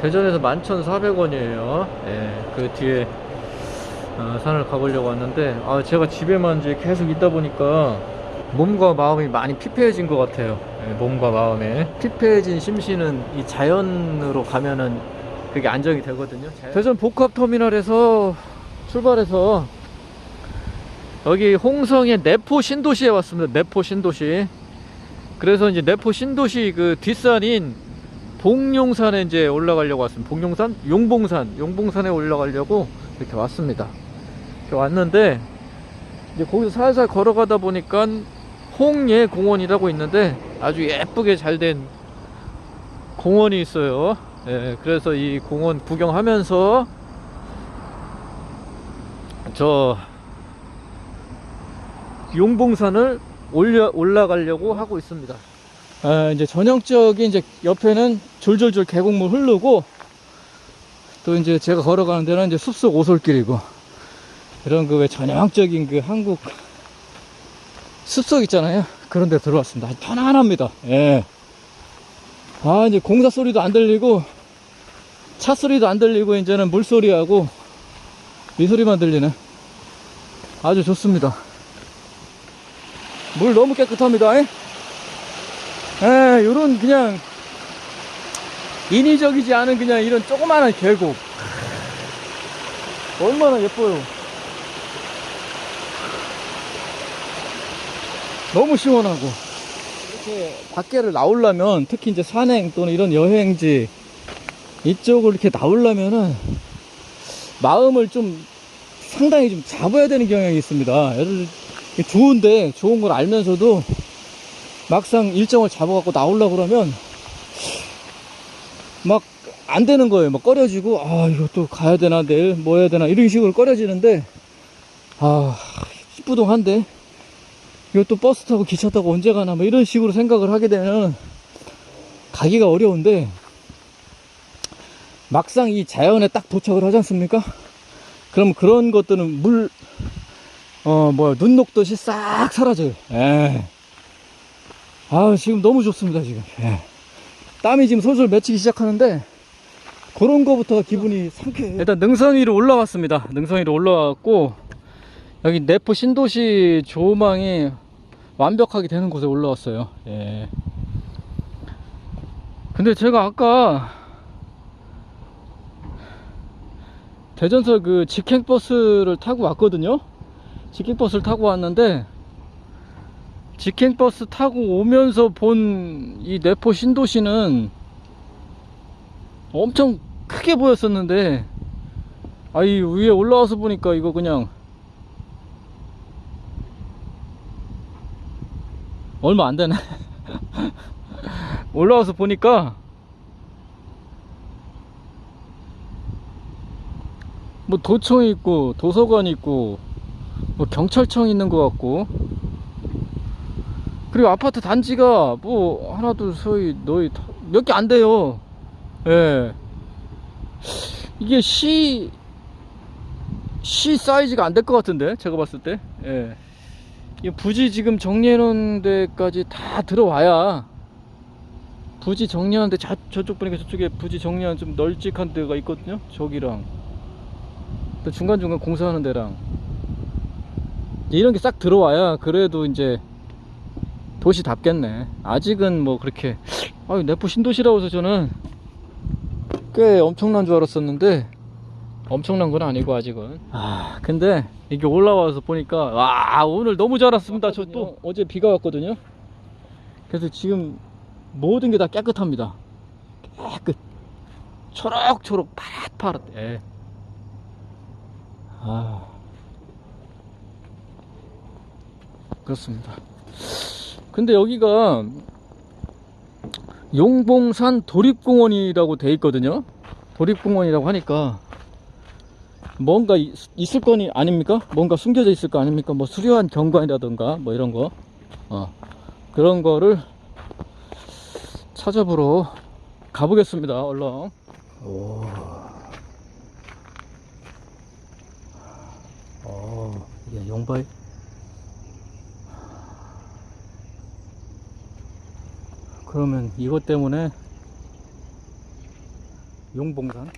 대전에서 11,400원이에요. 예, 그 뒤에 어, 산을 가보려고 왔는데 아, 제가 집에만 이제 계속 있다 보니까 몸과 마음이 많이 피폐해진 것 같아요. 예, 몸과 마음에 피폐해진 심신은 이 자연으로 가면은 그게 안정이 되거든요. 대전 복합터미널에서 출발해서 여기 홍성의 내포 신도시에 왔습니다. 내포 신도시. 그래서 이제 내포 신도시 그 뒷산인 봉용산에 이제 올라가려고 왔습니다. 봉용산? 용봉산. 용봉산에 올라가려고 이렇게 왔습니다. 이렇게 왔는데 이제 거기서 살살 걸어가다 보니까 홍예 공원이라고 있는데 아주 예쁘게 잘 된 공원이 있어요. 예, 그래서 이 공원 구경하면서 저 용봉산을 올려 올라가려고 하고 있습니다. 아, 이제 전형적인 이제 옆에는 졸졸졸 계곡물 흐르고 또 이제 제가 걸어가는 데는 이제 숲속 오솔길이고 이런 그 왜 전형적인 그 한국 숲속 있잖아요. 그런 데 들어왔습니다. 편안합니다. 예. 아, 이제 공사 소리도 안 들리고 차 소리도 안 들리고 이제는 물소리하고 이 소리만 들리네. 아주 좋습니다. 물 너무 깨끗합니다. 예, 예, 요런 그냥 인위적이지 않은 그냥 이런 조그마한 계곡. 얼마나 예뻐요. 너무 시원하고. 이렇게 밖에를 나오려면 특히 이제 산행 또는 이런 여행지 이쪽을 이렇게 나오려면은 마음을 좀 상당히 좀 잡아야 되는 경향이 있습니다. 좋은데 좋은 걸 알면서도 막상 일정을 잡아갖고 나오려고 그러면 막 안 되는 거예요. 막 꺼려지고 아 이거 또 가야 되나 내일 뭐 해야 되나 이런 식으로 꺼려지는데 아 찌뿌둥한데 이거 또 버스 타고 기차 타고 언제 가나 뭐 이런 식으로 생각을 하게 되면 가기가 어려운데 막상 이 자연에 딱 도착을 하지 않습니까? 그럼 그런 것들은 물, 어, 뭐야, 눈 녹듯이 싹 사라져요. 예. 아, 지금 너무 좋습니다, 지금. 예. 땀이 지금 솔솔 맺히기 시작하는데, 그런 거부터 기분이 상쾌해요. 일단 능선 위로 올라왔습니다. 능선 위로 올라왔고, 여기 내포 신도시 조망이 완벽하게 되는 곳에 올라왔어요. 예. 근데 제가 아까 대전서 그 직행버스를 타고 왔거든요. 직행버스를 타고 왔는데 직행버스 타고 오면서 본 이 내포 신도시는 엄청 크게 보였었는데 아이 위에 올라와서 보니까 이거 그냥 얼마 안 되네. 올라와서 보니까 뭐 도청 있고 도서관 있고 뭐 경찰청 있는 것 같고 그리고 아파트 단지가 뭐 하나 둘 서이 너희 몇 개 안 돼요. 예. 이게 시, 시 사이즈가 안 될 것 같은데 제가 봤을 때. 예. 이 부지 지금 정리해 놓은 데까지 다 들어와야 부지 정리하는데 자, 저쪽 보니까 저쪽에 부지 정리한 좀 널찍한 데가 있거든요. 저기랑 또 중간중간 공사하는 데랑 이런 게 싹 들어와야 그래도 이제 도시답겠네. 아직은 뭐 그렇게 아유 내포 신도시라고 해서 저는 꽤 엄청난 줄 알았었는데 엄청난 건 아니고 아직은. 아. 근데 이게 올라와서 보니까 와 오늘 너무 잘 왔습니다 저 또. 어제 비가 왔거든요. 그래서 지금 모든 게 다 깨끗합니다. 깨끗. 초록초록 파릇파릇. 예. 아. 그렇습니다. 근데 여기가 용봉산 도립공원이라고 돼 있거든요. 도립공원이라고 하니까 뭔가 있, 있을 거니 아닙니까? 뭔가 숨겨져 있을 거 아닙니까? 뭐 수려한 경관이라던가 뭐 이런 거 어, 그런 거를 찾아보러 가보겠습니다. 얼른. 오. 어, 이게 용발. 그러면 이것 때문에 용봉산.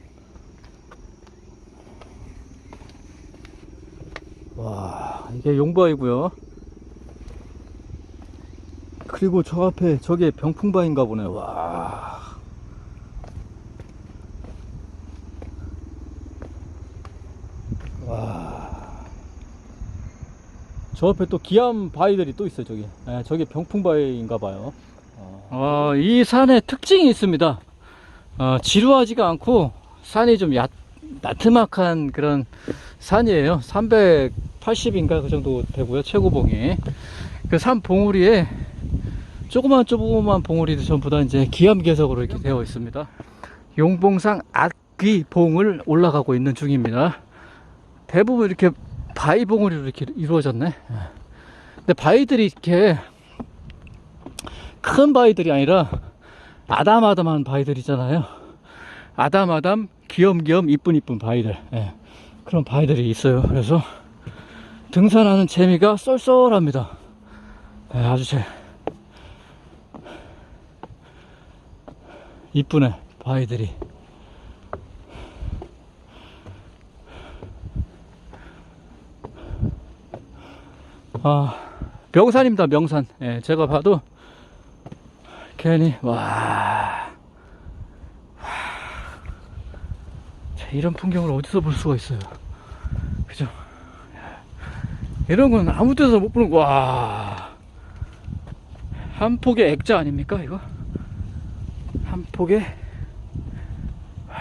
와, 이게 용바이고요. 그리고 저 앞에 저게 병풍바인가 보네. 와. 와. 저 앞에 또 기암 바위들이 또 있어요, 저기. 예, 저게 병풍바위인가 봐요. 어, 이 산에 특징이 있습니다. 어, 지루하지가 않고 산이 좀 얕, 나트막한 그런 산이에요. 380인가 그 정도 되고요. 최고봉이. 그 산 봉우리에 조그만 조그만 봉우리도 전부 다 이제 기암괴석으로 이렇게 되어 있습니다. 용봉상 악귀봉을 올라가고 있는 중입니다. 대부분 이렇게 바위 봉우리로 이렇게 이루어졌네. 근데 바위들이 이렇게 큰 바위들이 아니라 아담아담한 바위들이잖아요. 아담아담, 귀염귀염, 이쁜 이쁜 바위들. 예, 그런 바위들이 있어요. 그래서 등산하는 재미가 쏠쏠합니다. 예, 아주 제 이쁘네 바위들이. 아 명산입니다 명산. 예, 제가 봐도 괜히 와, 와. 자, 이런 풍경을 어디서 볼 수가 있어요? 그죠? 이런 건 아무 데서 못 보는 와. 한 폭의 액자 아닙니까 이거? 한 폭의 와,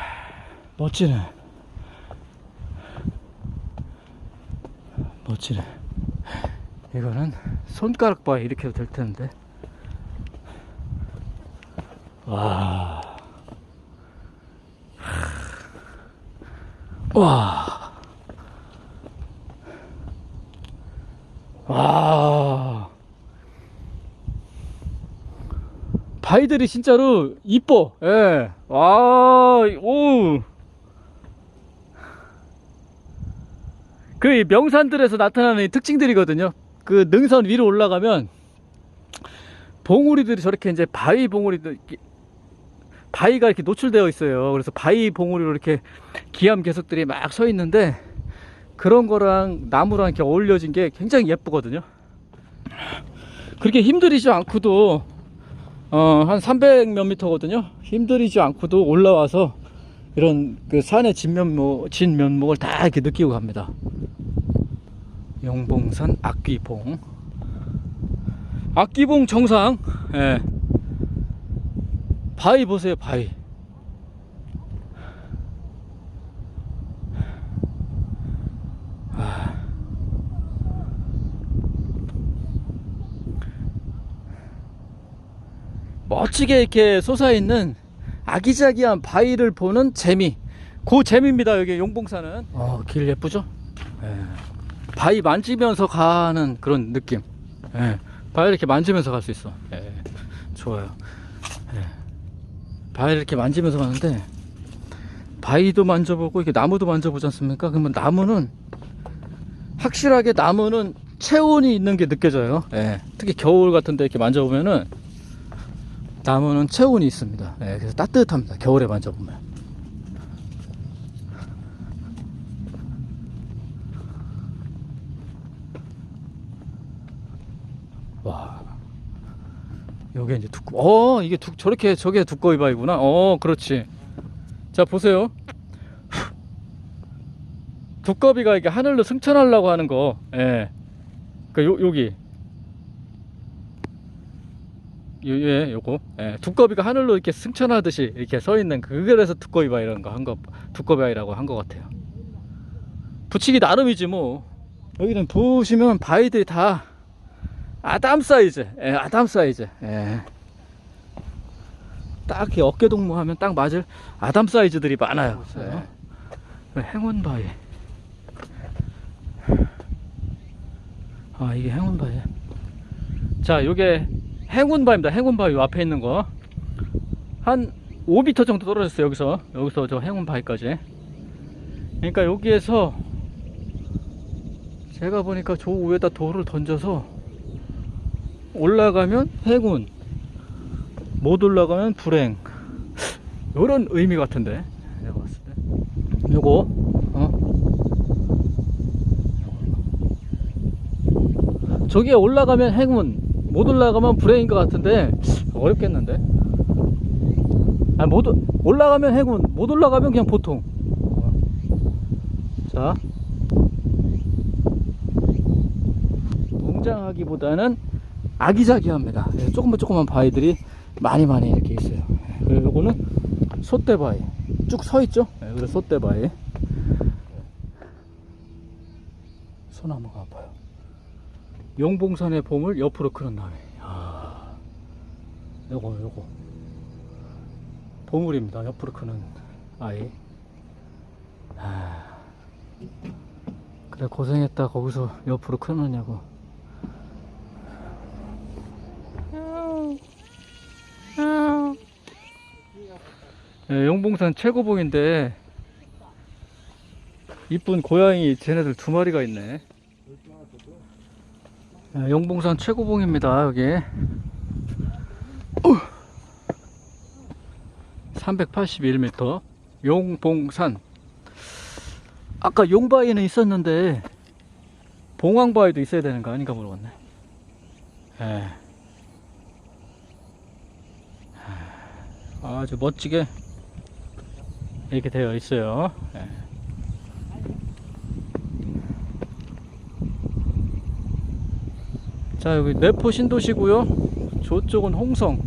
멋지네. 멋지네. 이거는 손가락 바위 이렇게 해도 될 텐데 와. 와. 와. 바위들이 진짜로 이뻐. 예. 와, 오. 그 명산들에서 나타나는 이 특징들이거든요. 그 능선 위로 올라가면 봉우리들이 저렇게 이제 바위 봉우리들 바위가 이렇게 노출되어 있어요. 그래서 바위 봉우리로 이렇게 기암 개석들이 막 서 있는데 그런 거랑 나무랑 이렇게 어울려진 게 굉장히 예쁘거든요. 그렇게 힘들이지 않고도 어, 한 300몇 미터거든요. 힘들이지 않고도 올라와서 이런 그 산의 진면목, 진면목을 다 이렇게 느끼고 갑니다. 용봉산 악귀봉. 악기봉 정상 예. 바위 보세요 바위 아. 멋지게 이렇게 솟아있는 아기자기한 바위를 보는 재미 그 재미입니다 여기 용봉산은 어, 길 예쁘죠 예. 바위 만지면서 가는 그런 느낌 예. 바위를 이렇게 만지면서 갈 수 있어. 예, 좋아요. 예. 바위를 이렇게 만지면서 가는데 바위도 만져보고 이렇게 나무도 만져보지 않습니까? 그러면 나무는 확실하게 나무는 체온이 있는 게 느껴져요. 예. 특히 겨울 같은데 이렇게 만져보면은 나무는 체온이 있습니다. 예, 그래서 따뜻합니다. 겨울에 만져보면. 와. 요게 이제 두꺼, 어, 이게 두, 저렇게, 저게 두꺼이 바위구나. 어, 그렇지. 자, 보세요. 두꺼비가 이게 하늘로 승천하려고 하는 거, 예. 그, 요, 여기. 요, 예, 요거. 예. 두꺼비가 하늘로 이렇게 승천하듯이 이렇게 서 있는, 그, 그래서 두꺼비 바위 이런 거한 거, 두꺼비 바위라고 한 것 같아요. 붙이기 나름이지, 뭐. 여기는 보시면 바위들이 다 아담 사이즈, 예, 아담 사이즈. 예. 딱히 어깨 동무하면 딱 맞을 아담 사이즈들이 많아요. 예. 행운 바위. 아 이게 행운 바위. 자, 요게 행운 바위입니다. 행운 바위 요 앞에 있는 거. 한 5m 정도 떨어졌어요. 여기서 여기서 저 행운 바위까지. 그러니까 여기에서 제가 보니까 저 위에다 돌을 던져서 올라가면 행운 못 올라가면 불행. 이런 의미 같은데. 요거 어? 저기에 올라가면 행운 못 올라가면 불행인 것 같은데 어렵겠는데? 아못 올라가면 행운 못 올라가면 그냥 보통. 어. 자. 웅장하기보다는 아기자기합니다. 예, 조그만 조그만 바위들이 많이 많이 이렇게 있어요. 예, 그리고 요거는 솥대바위. 쭉 서 있죠? 예, 그래서 솥대바위. 소나무가 아파요. 용봉산의 봄을 옆으로 크는 나무 아, 요거 요거. 보물입니다. 옆으로 크는 아이. 아, 그래 고생했다. 거기서 옆으로 크느냐고 예, 용봉산 최고봉인데 이쁜 고양이 쟤네들 두 마리가 있네. 예, 용봉산 최고봉입니다 여기. 381m 용봉산. 아까 용바위는 있었는데 봉황바위도 있어야 되는 거 아닌가 모르겠네. 예. 아주 멋지게 이렇게 되어 있어요. 예. 자, 여기 내포 신도시고요. 저쪽은 홍성.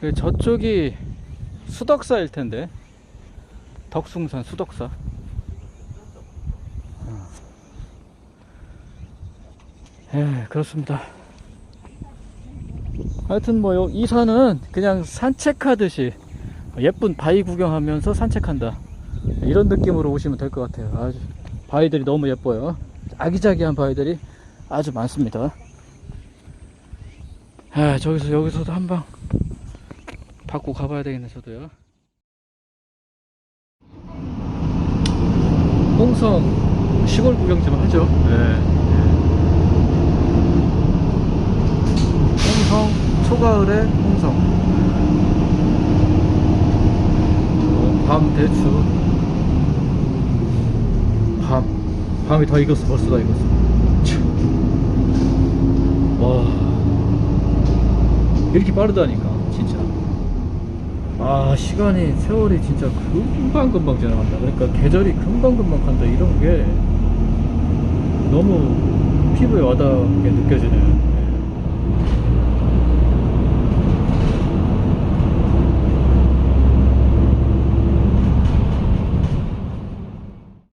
그 저쪽이 수덕사일 텐데. 덕숭산 수덕사. 어. 예, 그렇습니다. 하여튼 뭐 이 산은 그냥 산책하듯이 예쁜 바위 구경하면서 산책한다. 이런 느낌으로 오시면 될 것 같아요. 아주 바위들이 너무 예뻐요. 아기자기한 바위들이 아주 많습니다. 아 저기서 여기서도 한 방 받고 가봐야 되겠네 저도요. 홍성 시골 구경 좀 하죠. 네. 홍성 초가을의 홍성. 어, 밤 대추 밤 밤이 다 익었어 벌써 다 익었어. 참. 와. 이렇게 빠르다니까 진짜. 아 시간이 세월이 진짜 금방금방 지나간다. 그러니까 계절이 금방금방 간다 이런 게 너무 피부에 와닿게 느껴지네요